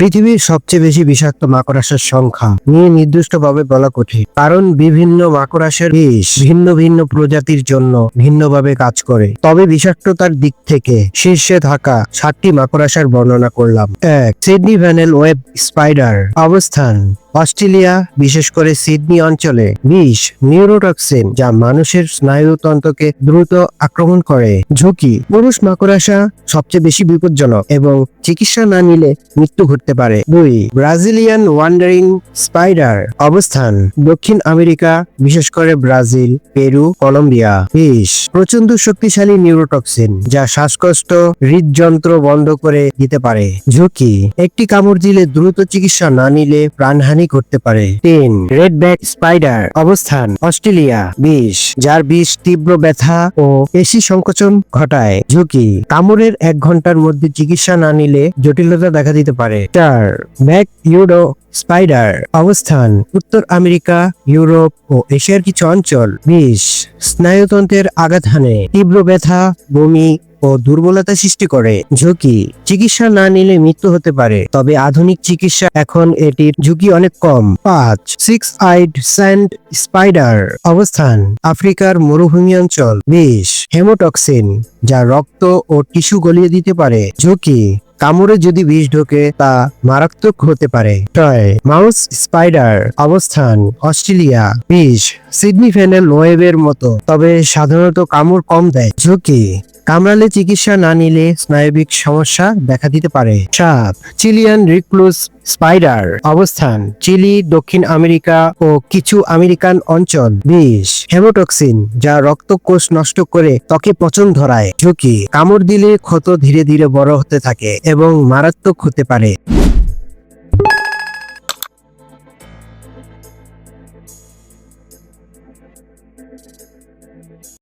পৃথিবীর সবচেয়ে বেশি বিষাক্ত মাকড়াসার সংখ্যা নিয়ে নির্দিষ্টভাবে বলা কঠিন। কারণ বিভিন্ন মাকড়াসার বিষ ভিন্ন ভিন্ন প্রজাতির জন্য ভিন্নভাবে কাজ করে। তবে বিষাক্ততার দিক থেকে শীর্ষে থাকা সাতটি মাকড়াসার বর্ণনা করলাম। এক, সিডনি ভ্যানেল ওয়েব স্পাইডার অবস্থান। অস্ট্রেলিয়া, বিশেষ করে সিডনি অঞ্চলে বিষ, নিউরোটক্সিন, যা মানুষের স্নায়ুতন্ত্রকে দ্রুত আক্রমণ করে। ঝুঁকি, পুরুষ মাকড়াসা সবচেয়ে বেশি বিপজ্জনক এবং চিকিৎসা না নিলে মৃত্যু ঘটতে পারে। দুই, ব্রাজিলিয়ান ওয়ান্ডারিং স্পাইডার অবস্থান, দক্ষিণ আমেরিকা, বিশেষ করে ব্রাজিল, পেরু, কলম্বিয়া। বিষ প্রচণ্ড শক্তিশালী নিউরোটক্সিন, যা শ্বাসকষ্ট হৃদযন্ত্র বন্ধ করে দিতে পারে। ঝুঁকি, একটি কামড় দিলে দ্রুত চিকিৎসা না নিলে প্রাণহানি করতে পারে। তিন রেড ব্যাক স্পাইডার, অবস্থান, অস্ট্রেলিয়া বিষ যার বিষ তীব্র ব্যথা ও পেশি সংকোচন ঘটায়। ঝুঁকি, কামড়ের এক ঘণ্টার মধ্যে চিকিৎসা না নিলে জটিলতা দেখা দিতে পারে। চার, ব্যাক ইউরো স্পাইডার, অবস্থান, উত্তর আমেরিকা, ইউরোপ ও এশিয়ার কিছু অঞ্চল। বিষ স্নায়ুতন্ত্রের আঘাত হানে, তীব্র ব্যথা, বমি ও দুর্বলতা সৃষ্টি করে। ঝুঁকি। চিকিৎসা না নিলে মৃত্যু হতে পারে। তবে আধুনিক চিকিৎসা এখন এটির ঝুঁকি অনেক কম। পাঁচ। Six eyed sand spider. অবস্থান। আফ্রিকার মরুভূমি অঞ্চল। বিষ হেমোটক্সিন, যা রক্ত ও টিস্যু গলিয়ে দিতে পারে। ঝুঁকি। কামড়ে যদি বিষ ঢোকে তা মারাত্মক হতে পারে। ছয় মাউস স্পাইডার, অবস্থান, অস্ট্রেলিয়া, বিষ, সিডনি ফেনেল ওয়েবের মতো। তবে সাধারণত কামড় কম দেয়। ঝুঁকি, কামড়ালে চিকিৎসা না নিলে স্নায়বিক সমস্যা দেখা দিতে পারে। সাত চিলিয়ান রিক্লুস স্পাইডার, অবস্থান, চিলি, দক্ষিণ আমেরিকা ও কিছু আমেরিকান অঞ্চল। বিষ, হেমোটক্সিন, যা রক্তকোষ নষ্ট করে ত্বকে পচন ধরায়। ঝুঁকি, কামড় দিলে ক্ষত ধীরে ধীরে বড় হতে থাকে এবং মারাত্মক হতে পারে।